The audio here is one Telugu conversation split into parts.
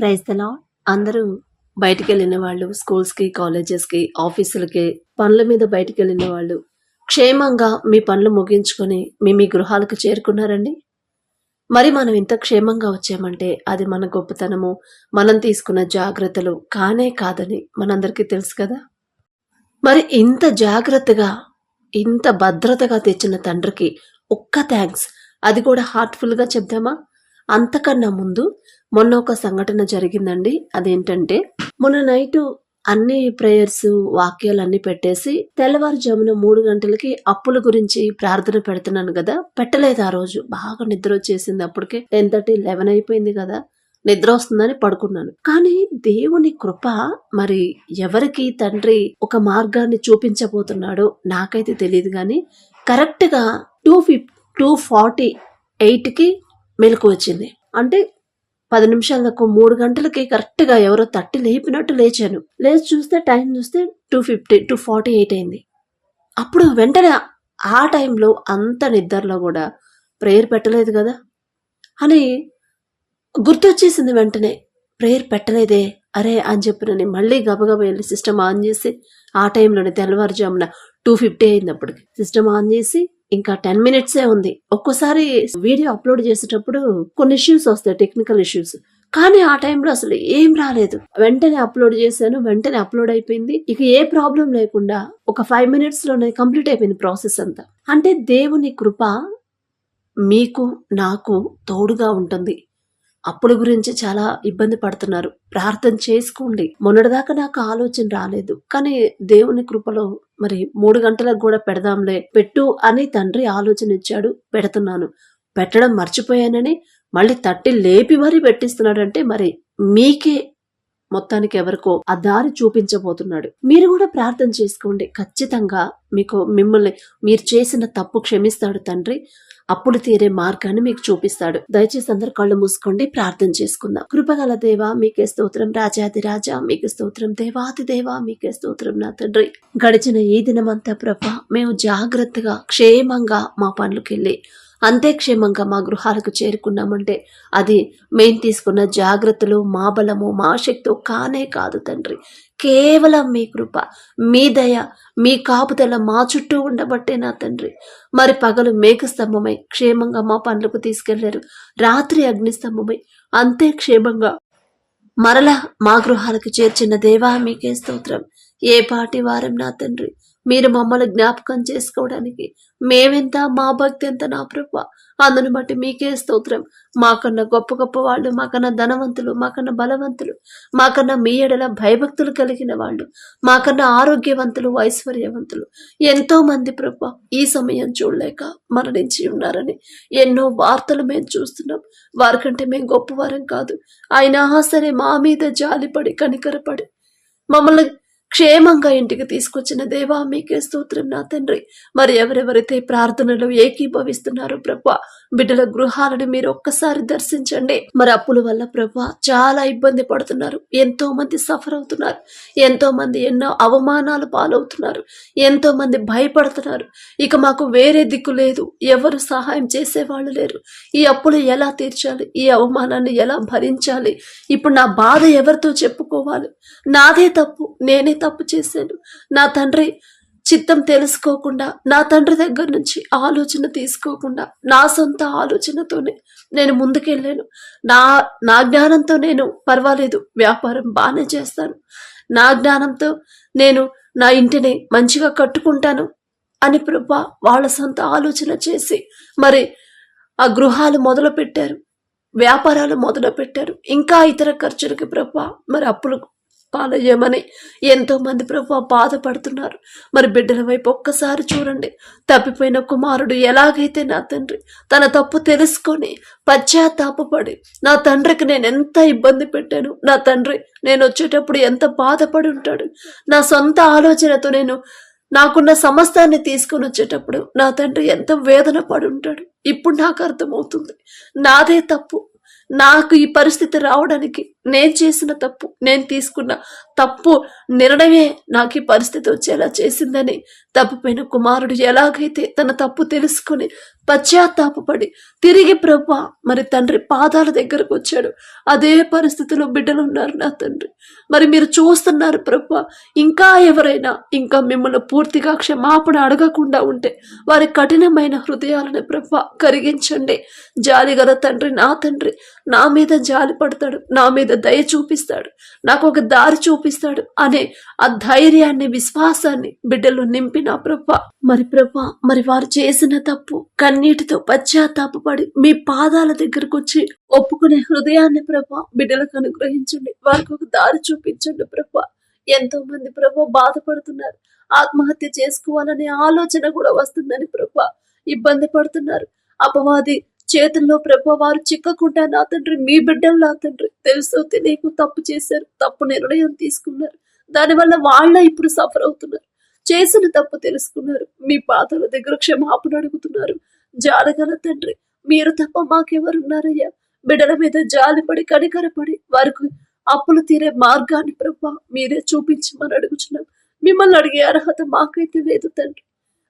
ప్రైజ్ ద అందరూ బయటికి వెళ్ళిన వాళ్ళు స్కూల్స్కి కాలేజెస్కి ఆఫీసులకి పనుల మీద బయటికి వెళ్ళిన వాళ్ళు క్షేమంగా మీ పనులు ముగించుకొని మీ మీ గృహాలకు చేరుకున్నారండి? మరి మనం ఇంత క్షేమంగా వచ్చామంటే అది మన గొప్పతనము మనం తీసుకున్న జాగ్రత్తలు కానే కాదని మనందరికీ తెలుసు కదా? మరి ఇంత జాగ్రత్తగా ఇంత భద్రతగా తెచ్చిన తండ్రికి ఒక్క థ్యాంక్స్. అది కూడా హార్ట్ఫుల్గా చెప్దామా? అంతకన్నా ముందు మొన్న ఒక సంఘటన జరిగిందండి. అదేంటంటే మొన్న నైట్ అన్ని ప్రేయర్స్ వాక్యాలు అన్ని పెట్టేసి తెల్లవారుజామున మూడు గంటలకి అప్పుల గురించి ప్రార్థన పెడుతున్నాను కదా పెట్టలేదు ఆ రోజు. బాగా నిద్ర వచ్చేసింది అప్పటికే. టెన్ థర్టీ లెవెన్ అయిపోయింది కదా నిద్ర వస్తుందని పడుకున్నాను. కానీ దేవుని కృప మరి ఎవరికి తండ్రి ఒక మార్గాన్ని చూపించబోతున్నాడో నాకైతే తెలియదు కానీ కరెక్ట్గా టూ ఫిఫ్ టూ ఫార్టీ ఎయిట్కి మెలకు వచ్చింది. అంటే పది నిమిషాలకు మూడు గంటలకి కరెక్ట్గా ఎవరో తట్టి లేపినట్టు లేచాను. లేచి చూస్తే టైం చూస్తే two fifty two forty eight అయింది. అప్పుడు వెంటనే ఆ టైంలో అంత నిద్రలో కూడా ప్రేయర్ పెట్టలేదు కదా? అని గుర్తొచ్చేసింది వెంటనే ప్రేయర్ పెట్టలేదే అరే అని చెప్పిన నేను మళ్ళీ గబగబా వెళ్ళి సిస్టమ్ ఆన్ చేసి ఆ టైంలోనే తెల్లవారుజామున టూ ఫిఫ్టీ అయింది అప్పటికి. సిస్టమ్ ఆన్ చేసి ఇంకా టెన్ మినిట్సే ఉంది. ఒక్కోసారి వీడియో అప్లోడ్ చేసేటప్పుడు కొన్ని ఇష్యూస్ వస్తాయి టెక్నికల్ ఇష్యూస్ కానీ ఆ టైంలో అసలు ఏం రాలేదు. వెంటనే అప్లోడ్ చేశాను వెంటనే అప్లోడ్ అయిపోయింది. ఇక ఏ ప్రాబ్లం లేకుండా ఒక ఫైవ్ మినిట్స్లోనే కంప్లీట్ అయిపోయింది ప్రాసెస్ అంతా. అంటే దేవుని కృప మీకు నాకు తోడుగా ఉంటుంది. అప్పుల గురించి చాలా ఇబ్బంది పడుతున్నారు. ప్రార్థన చేసుకోండి. మొన్నటిదాకా నాకు ఆలోచన రాలేదు. కానీ దేవుని కృపలో మరి మూడు గంటలకు కూడా పెడదాంలే. పెట్టు అని తండ్రి ఆలోచన ఇచ్చాడు పెడుతున్నాను. పెట్టడం మర్చిపోయానని మళ్ళీ తట్టి లేపి మరీ పెట్టిస్తున్నాడంటే మరి మీకే మొత్తానికి ఎవరికో ఆ దారి చూపించబోతున్నాడు. మీరు కూడా ప్రార్థన చేసుకోండి. ఖచ్చితంగా మీకు మిమ్మల్ని మీరు చేసిన తప్పు క్షమిస్తాడు తండ్రి. అప్పుడు తీరే మార్గాన్ని మీకు చూపిస్తాడు. దయచేసి అందరు కళ్ళు మూసుకోండి. ప్రార్థన చేసుకుందాం. కృపగల దేవా మీకే స్తోత్రం. రాజాది రాజా మీకు స్తోత్రం. దేవాది దేవా మీకే స్తోత్రం నా తండ్రి. గడిచిన ఈ దినమంతా ప్రభ మేము జాగ్రత్తగా క్షేమంగా మా పనులకెళ్ళి అంతే క్షేమంగా మా గృహాలకు చేరుకున్నామంటే అది మేం తీసుకున్న జాగ్రత్తలు మా బలము మా శక్తో కానే కాదు తండ్రి. కేవలం మీ కృప మీ దయ మీ కాపుదల మా చుట్టూ ఉండబట్టే నా తండ్రి? మరి పగలు మేఘస్తంభమై క్షేమంగా మా పనులకు తీసుకెళ్ళారు. రాత్రి అగ్నిస్తంభమై అంతే క్షేమంగా మరలా మా గృహాలకు చేర్చిన దేవా మీకే స్తోత్రం. ఏ పాటి వారం నా తండ్రి? మీరు మమ్మల్ని జ్ఞాపకం చేసుకోవడానికి మేమెంత మా భక్తి ఎంత నా ప్రభ. అందుని బట్టి మీకే స్తోత్రం. మాకన్నా గొప్ప గొప్ప వాళ్ళు మాకన్నా ధనవంతులు మాకన్నా బలవంతులు మాకన్నా మీ ఎడల భయభక్తులు కలిగిన వాళ్ళు మాకన్నా ఆరోగ్యవంతులు ఐశ్వర్యవంతులు. ఎంతో మంది ప్రభ ఈ సమయం చూడలేక మరణించి ఉన్నారని ఎన్నో వార్తలు మేము చూస్తున్నాం. వారికంటే మేము గొప్పవారం కాదు. అయినా సరే మా మీద జాలిపడి కనికరపడి మమ్మల్ని క్షేమంగా ఇంటికి తీసుకొచ్చిన దేవా మీకే స్తోత్రం నా తండ్రి. మరి ఎవరెవరైతే ప్రార్థనలు ఏకీభవిస్తున్నారో ప్రభా బిడ్డల గృహాలను మీరు ఒక్కసారి దర్శించండి. మరి అప్పుల వల్ల ప్రభా చాలా ఇబ్బంది పడుతున్నారు. ఎంతో మంది సఫర్ అవుతున్నారు. ఎంతో మంది ఎన్నో అవమానాలు పాలవుతున్నారు. ఎంతో మంది భయపడుతున్నారు. ఇక మాకు వేరే దిక్కు లేదు. ఎవరు సహాయం చేసేవాళ్ళు లేరు. ఈ అప్పులు ఎలా తీర్చాలి? ఈ అవమానాన్ని ఎలా భరించాలి? ఇప్పుడు నా బాధ ఎవరితో చెప్పుకోవాలి? నాదే తప్పు. నేనే తప్పు చేశాను నా తండ్రి చిత్తం తెలుసుకోకుండా నా తండ్రి దగ్గర నుంచి ఆలోచన తీసుకోకుండా నా సొంత ఆలోచనతోనే నేను ముందుకెళ్ళాను. నా నా జ్ఞానంతో నేను పర్వాలేదు వ్యాపారం బాగానే చేస్తాను. నా జ్ఞానంతో నేను నా ఇంటిని మంచిగా కట్టుకుంటాను అని ప్రభా వాళ్ళ సొంత ఆలోచన చేసి మరి ఆ గృహాలు మొదలు పెట్టారు వ్యాపారాలు మొదలు పెట్టారు ఇంకా ఇతర ఖర్చులకి ప్రభా మరి అప్పులు పాలయ్యమని ఎంతోమంది ప్రభు బాధపడుతున్నారు. మరి బిడ్డల వైపు ఒక్కసారి చూడండి. తప్పిపోయిన కుమారుడు ఎలాగైతే నా తండ్రి తన తప్పు తెలుసుకొని పశ్చాత్తాపడి నా తండ్రికి నేను ఎంత ఇబ్బంది పెట్టాను నా తండ్రి నేను వచ్చేటప్పుడు ఎంత బాధపడి ఉంటాడు నా సొంత ఆలోచనతో నేను నాకున్న సమస్తాన్ని తీసుకొని వచ్చేటప్పుడు నా తండ్రి ఎంత వేదన పడి ఉంటాడు. ఇప్పుడు నాకు అర్థమవుతుంది. నాదే తప్పు. నాకు ఈ పరిస్థితి రావడానికి నేను చేసిన తప్పు నేను తీసుకున్న తప్పు నిర్ణయమే నాకు ఈ పరిస్థితి వచ్చేలా చేసిందని తప్పిపోయిన కుమారుడు ఎలాగైతే తన తప్పు తెలుసుకొని పశ్చాత్తాపడి తిరిగి ప్రభు మరి తండ్రి పాదాల దగ్గరకు వచ్చాడు. అదే పరిస్థితిలో బిడ్డలు ఉన్నారు నా తండ్రి. మరి మీరు చూస్తున్నారు ప్రభు ఇంకా ఎవరైనా ఇంకా మిమ్మల్ని పూర్తిగా క్షమాపణ అడగకుండా ఉంటే వారి కఠినమైన హృదయాలను ప్రభా కరిగించండి. జాలిగల తండ్రి నా తండ్రి నా మీద జాలి పడతాడు నా మీద దయ చూపిస్తాడు నాకు ఒక దారి చూపిస్తాడు అనే ఆ ధైర్యాన్ని విశ్వాసాన్ని బిడ్డలు నింపిన ప్రభా. మరి ప్రభా మరి వారు చేసిన తప్పు కన్నీటితో పశ్చాత్తాపడి మీ పాదాల దగ్గరకు వచ్చి ఒప్పుకునే హృదయాన్ని ప్రభా బిడ్డలకు అనుగ్రహించండి. వారికి ఒక దారి చూపించండి ప్రభా. ఎంతో మంది ప్రభా బాధపడుతున్నారు ఆత్మహత్య చేసుకోవాలనే ఆలోచన కూడా వస్తుందని ప్రభా. ఇబ్బంది పడుతున్నారు అపవాది చేతుల్లో ప్రభా వారు చిక్కకుండా నా తండ్రి మీ బిడ్డలు నా తండ్రి. తెలుసో తెలియకు తప్పు చేశారు. తప్పు నిర్ణయం తీసుకున్నారు. దానివల్ల వాళ్ళ ఇప్పుడు సఫర్ అవుతున్నారు. చేసిన తప్పు తెలుసుకున్నారు. మీ పాతల దగ్గర క్షమాపణ అడుగుతున్నారు. జాలగల తండ్రి మీరు తప్ప మాకెవరున్నారయ్యా? బిడ్డల మీద జాలిపడి కనికరపడి వారికి అప్పులు తీరే మార్గాన్ని ప్రభా మీరే చూపించమని అడుగుచున్నాం. మిమ్మల్ని అడిగే అర్హత మాకైతే లేదు తండ్రి.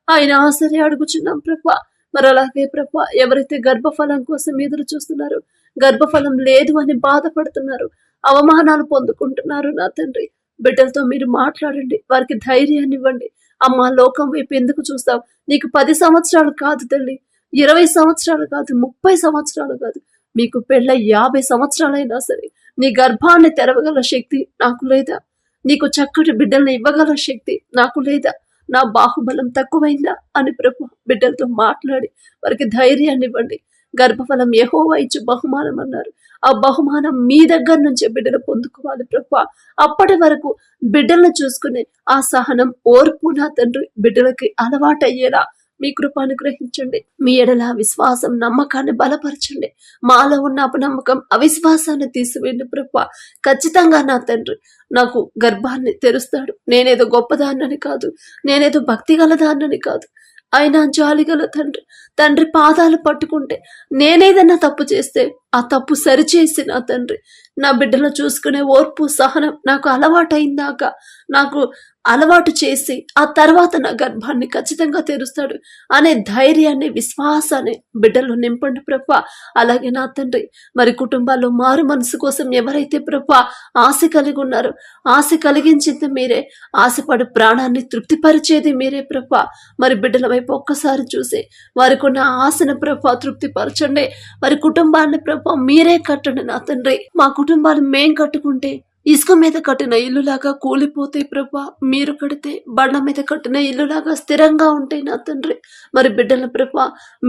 ఆయన ఆసరే అడుగుచున్నాం ప్రభా. మరి అలాగే ప్రభా ఎవరైతే గర్భఫలం కోసం ఎదురు చూస్తున్నారు గర్భఫలం లేదు అని బాధపడుతున్నారు అవమానాలు పొందుకుంటున్నారు నా తండ్రి. బిడ్డలతో మీరు మాట్లాడండి వారికి ధైర్యాన్ని ఇవ్వండి. అమ్మ లోకం వైపు ఎందుకు చూస్తావు? నీకు పది సంవత్సరాలు కాదు తల్లి ఇరవై సంవత్సరాలు కాదు ముప్పై సంవత్సరాలు కాదు. మీకు పెళ్ళ యాభై సంవత్సరాలైనా సరే నీ గర్భాన్ని తెరవగల శక్తి నాకు లేదా? నీకు చక్కటి బిడ్డల్ని ఇవ్వగల శక్తి నాకు లేదా? నా బాహుబలం తక్కువైందా? అని ప్రభు బిడ్డలతో మాట్లాడి వారికి ధైర్యాన్ని ఇవ్వండి గర్భఫలం యెహోవా ఇచ్చి బహుమానం అన్నారు ఆ బహుమానం మీ దగ్గర నుంచే బిడ్డలు పొందుకోవాలి ప్రభు. అప్పటి వరకు బిడ్డలను చూసుకునే ఆ సహనం ఓర్పు నా తండ్రి బిడ్డలకి అలవాటయ్యేలా మీ కృప అనుగ్రహించండి. మీ ఎడల విశ్వాసం నమ్మకాన్ని బలపరచండి. మాలో ఉన్న అపనమ్మకం అవిశ్వాసాన్ని తీసివేయండి ప్రభు. ఖచ్చితంగా నా తండ్రి నాకు గర్భాన్ని తెరుస్తాడు. నేనేదో గొప్పదాన్నని కాదు. నేనేదో భక్తి గలదాన్నని కాదు. అయినా జాలిగల తండ్రి తండ్రి పాదాలు పట్టుకుంటే నేనేదన్నా తప్పు చేస్తే ఆ తప్పు సరిచేసి నా తండ్రి నా బిడ్డలు చూసుకునే ఓర్పు సహనం నాకు అలవాటైందాక నాకు అలవాటు చేసి ఆ తర్వాత నా గర్భాన్ని ఖచ్చితంగా తెరుస్తాడు అనే ధైర్యాన్ని విశ్వాసాన్ని బిడ్డలు నింపండి ప్రభ. అలాగే నా తండ్రి మరి కుటుంబాల్లో మారు మనసు కోసం ఎవరైతే ప్రభ ఆశ కలిగి ఉన్నారో ఆశ కలిగించింది మీరే ఆశపడి ప్రాణాన్ని తృప్తిపరిచేది మీరే ప్రభ. మరి బిడ్డల వైపు ఒక్కసారి చూసి వారికి ఉన్న ఆశను ప్రభ తృప్తిపరచండి. వారి కుటుంబాన్ని ప్రభ మీరే కట్టండి నా తండ్రి. మా కుటుంబాలు మేం కట్టుకుంటే ఇసుక మీద కట్టిన ఇల్లులాగా కూలిపోతాయి ప్రభా మీరు కడితే బండ మీద కట్టిన ఇల్లులాగా స్థిరంగా ఉంటాయి నా తండ్రి. మరి బిడ్డల ప్రభా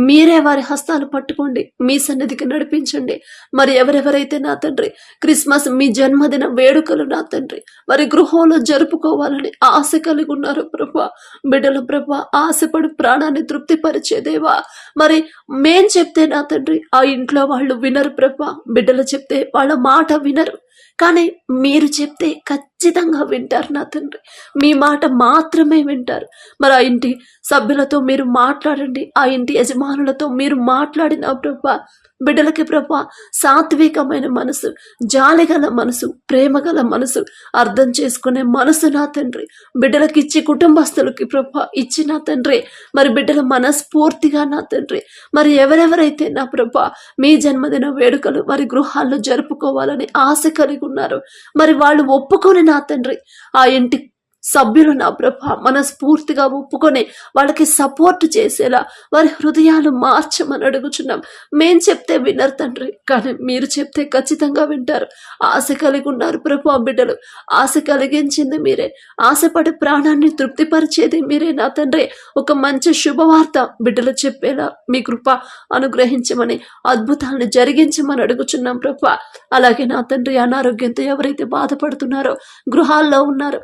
మీరే వారి హస్తాలు పట్టుకోండి మీ సన్నిధికి నడిపించండి. మరి ఎవరెవరైతే నా తండ్రి క్రిస్మస్ మీ జన్మదిన వేడుకలు నా తండ్రి మరి గృహంలో జరుపుకోవాలని ఆశ కలిగి ఉన్నారు ప్రభా. బిడ్డల ప్రభా ఆశపడి ప్రాణాన్ని తృప్తిపరిచేదేవా మరి మేం చెప్తే నా తండ్రి ఆ ఇంట్లో వాళ్ళు వినరు ప్రభా. బిడ్డలు చెప్తే వాళ్ళ మాట వినరు. కానీ మీరు చెప్తే ఖచ్చితంగా ఖచ్చితంగా వింటారు నా తండ్రి. మీ మాట మాత్రమే వింటారు. మరి ఆ ఇంటి సభ్యులతో మీరు మాట్లాడండి. ఆ ఇంటి యజమానులతో మీరు మాట్లాడిన ప్రభా బిడ్డలకి ప్రభా సాత్వికమైన మనసు జాలిగల మనసు ప్రేమగల మనసు అర్థం చేసుకునే మనసు నా తండ్రి. బిడ్డలకి ఇచ్చి కుటుంబస్తులకి ప్రభ ఇచ్చి నా తండ్రి. మరి బిడ్డల మనస్ఫూర్తిగా నా తండ్రి. మరి ఎవరెవరైతే నా ప్రభా మీ జన్మదిన వేడుకలు మరి గృహాల్లో జరుపుకోవాలని ఆశ కలిగి ఉన్నారు మరి వాళ్ళు ఒప్పుకొని నా తండ్రి ఆ ఇంటి సభ్యులు నా ప్రభ మనస్ఫూర్తిగా ఒప్పుకొని వాళ్ళకి సపోర్ట్ చేసేలా వారి హృదయాలు మార్చమని అడుగుచున్నాం. మేం చెప్తే వినరు తండ్రి కానీ మీరు చెప్తే ఖచ్చితంగా వింటారు. ఆశ కలిగి ఉన్నారు ప్రభు బిడ్డలు. ఆశ కలిగించింది మీరే. ఆశపడి ప్రాణాన్ని తృప్తిపరిచేది మీరే నా తండ్రి. ఒక మంచి శుభవార్త బిడ్డలు చెప్పేలా మీ కృప అనుగ్రహించమని అద్భుతాలను జరిగించమని అడుగుచున్నాం ప్రభు. అలాగే నా తండ్రి అనారోగ్యంతో ఎవరైతే బాధపడుతున్నారో గృహాల్లో ఉన్నారో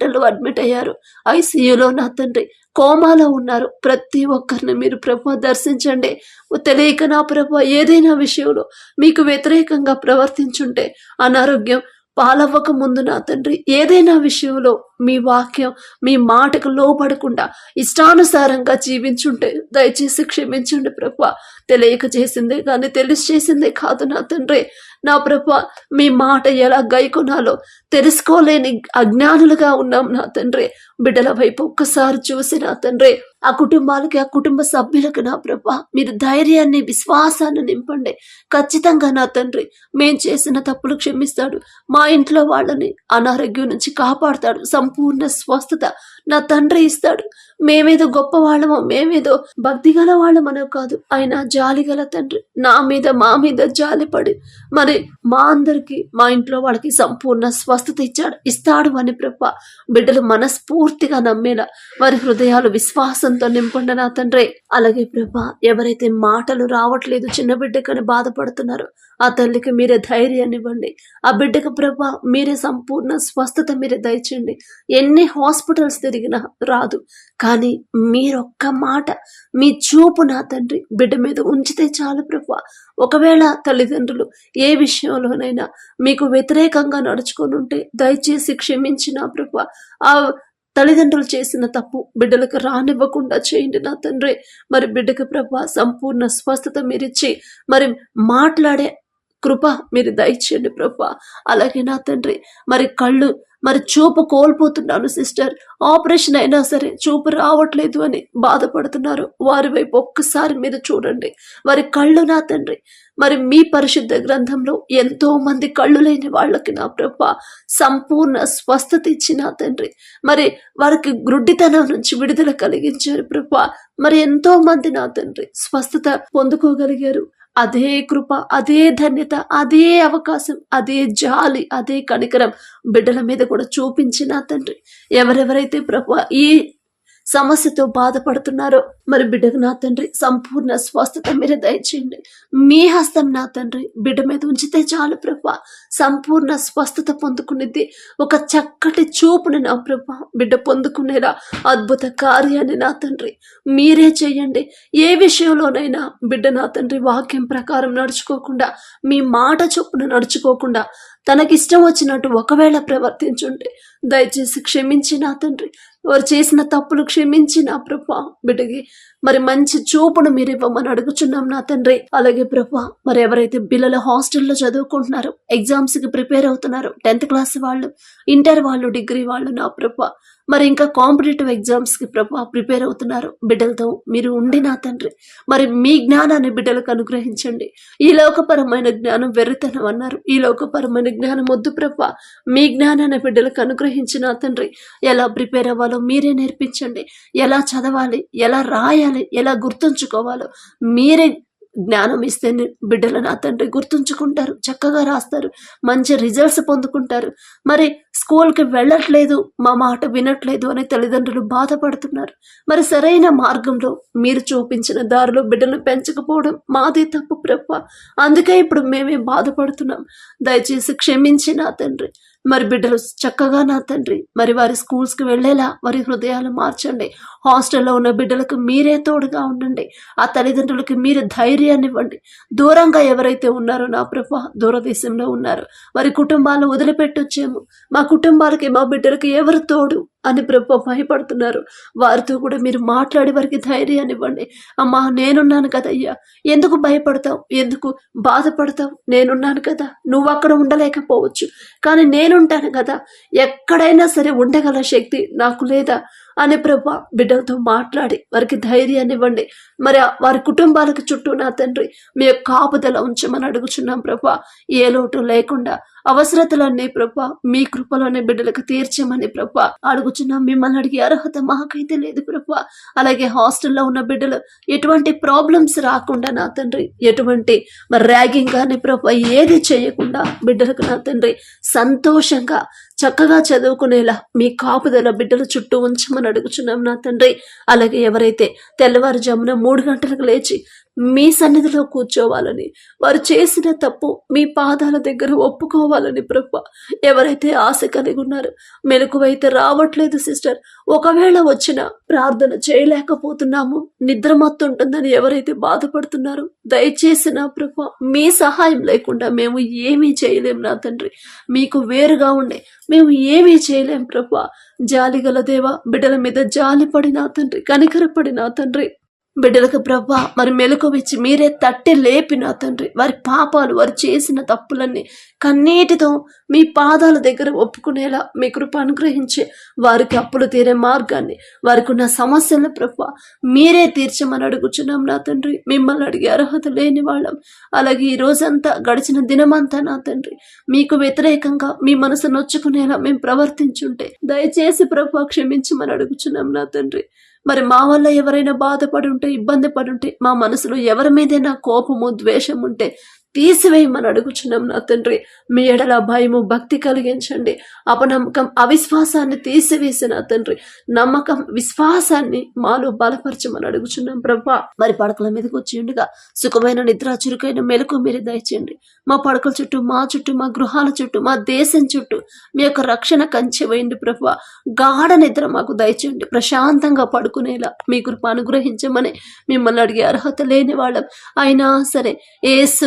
హాస్పిటల్లో అడ్మిట్ అయ్యారు. ఐసీయూలో నా తండ్రి కోమాలో ఉన్నారు. ప్రతి ఒక్కరిని మీరు ప్రభు దర్శించండి. తెలియక నా ప్రభు ఏదైనా విషయంలో మీకు వ్యతిరేకంగా ప్రవర్తించుంటే అనారోగ్యం పాలవ్వక ముందు నా తండ్రి ఏదైనా విషయంలో మీ వాక్యం మీ మాటకు లోపడకుండా ఇష్టానుసారంగా జీవించుంటే దయచేసి క్షమించండి ప్రభా. తెలియక చేసిందే కానీ తెలిసి చేసిందే కాదు నా తండ్రి. నా ప్రభ మీ మాట ఎలా గైకొనాలో తెలుసుకోలేని అజ్ఞానులుగా ఉన్నాం నా తండ్రి. బిడ్డల వైపు ఒక్కసారి చూసి నా తండ్రి ఆ కుటుంబాలకి ఆ కుటుంబ సభ్యులకు నా ప్రభా మీరు ధైర్యాన్ని విశ్వాసాన్ని నింపండి. ఖచ్చితంగా నా తండ్రి మేం చేసిన తప్పులు క్షమిస్తాడు. మా ఇంట్లో వాళ్ళని అనారోగ్యం నుంచి కాపాడుతాడు. సంపూర్ణ స్వస్థత నా తండ్రి ఇస్తాడు. మేమేదో గొప్ప వాళ్ళమో మేమేదో భక్తి గల వాళ్ళమనో కాదు. ఆయన జాలి గల తండ్రి. నా మీద మా మీద జాలిపడి. మరి మా అందరికి మా ఇంట్లో వాళ్ళకి సంపూర్ణ స్వస్థత ఇచ్చాడు. ఇస్తాడు అని ప్రభ. బిడ్డలు మనస్ఫూర్తిగా నమ్మేలా. వారి హృదయాలు విశ్వాసంతో నింపండి నా తండ్రి. అలాగే ప్రభ ఎవరైతే మాటలు రావట్లేదు చిన్న బిడ్డకని బాధపడుతున్నారో ఆ తల్లికి మీరే ధైర్యాన్ని ఇవ్వండి ఆ బిడ్డకు ప్రభ మీరే సంపూర్ణ స్వస్థత మీరే దయచేయండి. ఎన్ని హాస్పిటల్స్ తిరిగినా రాదు. కానీ మీరొక్క మాట మీ చూపు నా తండ్రి బిడ్డ మీద ఉంచితే చాలు ప్రభు. ఒకవేళ తల్లిదండ్రులు ఏ విషయంలోనైనా మీకు వ్యతిరేకంగా నడుచుకొని ఉంటే దయచేసి క్షమించిన ప్రభు. ఆ తల్లిదండ్రులు చేసిన తప్పు బిడ్డలకు రానివ్వకుండా చేయండి నా తండ్రి. మరి బిడ్డకు ప్రభా సంపూర్ణ స్వస్థత మీరిచ్చి మరి మాట్లాడే కృప మీరు దయచేయండి ప్రభా. అలాగే నా తండ్రి మరి కళ్ళు మరి చూపు కోల్పోతున్నాను సిస్టర్. ఆపరేషన్ అయినా సరే చూపు రావట్లేదు అని బాధపడుతున్నారు. వారి వైపు ఒక్కసారి మీరు చూడండి. వారి కళ్ళు నా తండ్రి మరి మీ పరిశుద్ధ గ్రంథంలో ఎంతో మంది కళ్ళు లేని వాళ్ళకి నా ప్రభ సంపూర్ణ స్వస్థత ఇచ్చి నా తండ్రి. మరి వారికి గ్రుడ్డితనం నుంచి విడుదల కలిగించారు ప్రభ. మరి ఎంతో మంది నా తండ్రి స్వస్థత పొందుకోగలిగారు. అదే కృప అదే ధన్యత అదే అవకాశం అదే జాలి అదే కనికరం బిడ్డల మీద కూడా చూపించిన తండ్రి. ఎవరెవరైతే ప్రభు ఈ సమస్యతో బాధపడుతున్నారో. మరి బిడ్డకు నా తండ్రి సంపూర్ణ స్వస్థత మీరు దయచేయండి. మీ హస్తం నా తండ్రి బిడ్డ మీద ఉంచితే చాలు ప్రభా. సంపూర్ణ స్వస్థత పొందుకునేది ఒక చక్కటి చూపుని నా ప్రభా. బిడ్డ పొందుకునేలా అద్భుత కార్యాన్ని నా తండ్రి. మీరే చేయండి. ఏ విషయంలోనైనా బిడ్డ నా తండ్రి వాక్యం ప్రకారం నడుచుకోకుండా మీ మాట చొప్పున నడుచుకోకుండా తనకిష్టం వచ్చినట్టు ఒకవేళ ప్రవర్తించుంటే దయచేసి క్షమించి నా తండ్రి. వారు చేసిన తప్పులు క్షమించి నా ప్రభా. బిడ్డకి మరి మంచి చూపును మీరు ఇవ్వమని అడుగుచున్నాం నా తండ్రి. అలాగే ప్రభా మరి ఎవరైతే పిల్లలు హాస్టల్లో చదువుకుంటున్నారో ఎగ్జామ్స్కి ప్రిపేర్ అవుతున్నారో టెన్త్ క్లాస్ వాళ్ళు ఇంటర్ వాళ్ళు డిగ్రీ వాళ్ళు నా ప్రభా మరి ఇంకా కాంపిటేటివ్ ఎగ్జామ్స్కి ప్రభా ప్రిపేర్ అవుతున్నారు. బిడ్డలతో మీరు ఉండి నా తండ్రి. మరి మీ జ్ఞానాన్ని బిడ్డలకు అనుగ్రహించండి. ఈ లోకపరమైన జ్ఞానం వెర్రితనం అన్నారు. ఈ లోకపరమైన జ్ఞానం వద్దు ప్రభా. మీ జ్ఞానాన్ని బిడ్డలకు అనుగ్రహించిన తండ్రి. ఎలా ప్రిపేర్ అవ్వాలో మీరే నేర్పించండి. ఎలా చదవాలి? ఎలా రాయాలి? ఎలా గుర్తుంచుకోవాలో మీరే జ్ఞానం ఇస్తే బిడ్డలు నా తండ్రి గుర్తుంచుకుంటారు చక్కగా రాస్తారు మంచి రిజల్ట్స్ పొందుకుంటారు. మరి స్కూల్కి వెళ్ళట్లేదు మా మాట వినట్లేదు అని తల్లిదండ్రులు బాధపడుతున్నారు. మరి సరైన మార్గంలో మీరు చూపించిన దారిలో బిడ్డలు పెంచకపోవడం మాది తప్పు ప్రభ. అందుకే ఇప్పుడు మేమే బాధపడుతున్నాం. దయచేసి క్షమించి నా తండ్రి. మరి బిడ్డలు చక్కగా నా తండ్రి మరి వారి స్కూల్స్కి వెళ్ళేలా వారి హృదయాలు మార్చండి. హాస్టల్లో ఉన్న బిడ్డలకు మీరే తోడుగా ఉండండి. ఆ తల్లిదండ్రులకి మీరు ధైర్యాన్ని ఇవ్వండి. దూరంగా ఎవరైతే ఉన్నారో నా ప్రభ దూరదేశంలో ఉన్నారు. వారి కుటుంబాలు వదిలిపెట్టొచ్చేమో. మా కుటుంబాలకి మా బిడ్డలకి ఎవరు తోడు? అని ప్రభు భయపడుతున్నారు. వారితో కూడా మీరు మాట్లాడి వారికి ధైర్యాన్ని ఇవ్వండి. అమ్మా నేనున్నాను కదయ్యా. ఎందుకు భయపడతావు? ఎందుకు బాధపడతావు? నేనున్నాను కదా. నువ్వు అక్కడ ఉండలేకపోవచ్చు. కానీ నేనుంటాను కదా. ఎక్కడైనా సరే ఉండగల శక్తి నాకు లేదా అని ప్రభా బిడ్డలతో మాట్లాడి వారికి ధైర్యాన్ని ఇవ్వండి. మరి వారి కుటుంబాలకు చుట్టూ నా తండ్రి మీ యొక్క కాపుదల ఉంచమని అడుగుచున్నాం ప్రభా. ఏ లోటు లేకుండా అవసరతలన్నీ ప్రభా మీ కృపలోనే బిడ్డలకు తీర్చమని ప్రభా. అడుగుచున్నాం మిమ్మల్ని అడిగే అర్హత మాకైతే లేదు ప్రభా. అలాగే హాస్టల్లో ఉన్న బిడ్డలు ఎటువంటి ప్రాబ్లమ్స్ రాకుండా నా తండ్రి ఎటువంటి ర్యాగింగ్ కానీ ప్రభా ఏది చేయకుండా బిడ్డలకు నా తండ్రి సంతోషంగా చక్కగా చదువుకునేలా మీ కాపుదల బిడ్డల చుట్టూ ఉంచమని అడుగుచున్నాం నా తండ్రి. అలాగే ఎవరైతే తెల్లవారుజామున మూడు గంటలకు లేచి మీ సన్నిధిలో కూర్చోవాలని వారు చేసిన తప్పు మీ పాదాల దగ్గర ఒప్పుకోవాలని ప్రభు. ఎవరైతే ఆశ కలిగి ఉన్నారో మెలకువైతే రావట్లేదు సిస్టర్. ఒకవేళ వచ్చినా ప్రార్థన చేయలేకపోతున్నాము. నిద్ర మత్తుంటుందని ఎవరైతే బాధపడుతున్నారో దయచేసి నా ప్రభు మీ సహాయం లేకుండా మేము ఏమీ చేయలేం నా తండ్రి. మీకు వేరుగా ఉండే మేము ఏమీ చేయలేం ప్రభు. జాలిగల దేవ బిడ్డల మీద జాలి పడినా తండ్రి కనికరపడినా తండ్రి. బిడ్డలకు ప్రభా మరి మెలకువిచ్చి మీరే తట్టి లేపిన తండ్రి. వారి పాపాలు వారు చేసిన తప్పులన్నీ కన్నీటితో మీ పాదాల దగ్గర ఒప్పుకునేలా మీ కృప అనుగ్రహించి వారికి అప్పులు తీరే మార్గాన్ని వారికి ఉన్న సమస్యలను ప్రభా మీరే తీర్చమని అడుగుచున్నాం నా తండ్రి. మిమ్మల్ని అడిగే అర్హత లేని వాళ్ళం. అలాగే ఈ రోజంతా గడిచిన దినమంతా నా తండ్రి మీకు వ్యతిరేకంగా మీ మనసు నొచ్చుకునేలా మేము ప్రవర్తించుంటే దయచేసి ప్రభా క్షమించమని అడుగుచున్నాం నా తండ్రి. మరి మా వల్ల ఎవరైనా బాధపడి ఉంటే ఇబ్బంది పడి ఉంటే మా మనసులో ఎవరి మీదైనా కోపము ద్వేషం ఉంటే తీసివేయమని అడుగుచున్నాం నా తండ్రి. మీ ఎడల భయము భక్తి కలిగించండి. అపనమ్మకం అవిశ్వాసాన్ని తీసివేసి నా తండ్రి. నమ్మకం విశ్వాసాన్ని మాలో బలపరచమని అడుగుచున్నాం ప్రభా. మరి పడకల మీదకి వచ్చిండుగా సుఖమైన నిద్ర చురుకైన మెలకు మీరు దయచేయండి. మా పడకల చుట్టూ మా చుట్టూ మా గృహాల చుట్టూ మా దేశం చుట్టూ మీ యొక్క రక్షణ కంచె వేయండి ప్రభా. గాఢ నిద్ర మాకు దయచేయండి. ప్రశాంతంగా పడుకునేలా మీ కృప అనుగ్రహించమని మిమ్మల్ని అడిగే అర్హత లేని వాళ్ళం. అయినా సరే ఏసు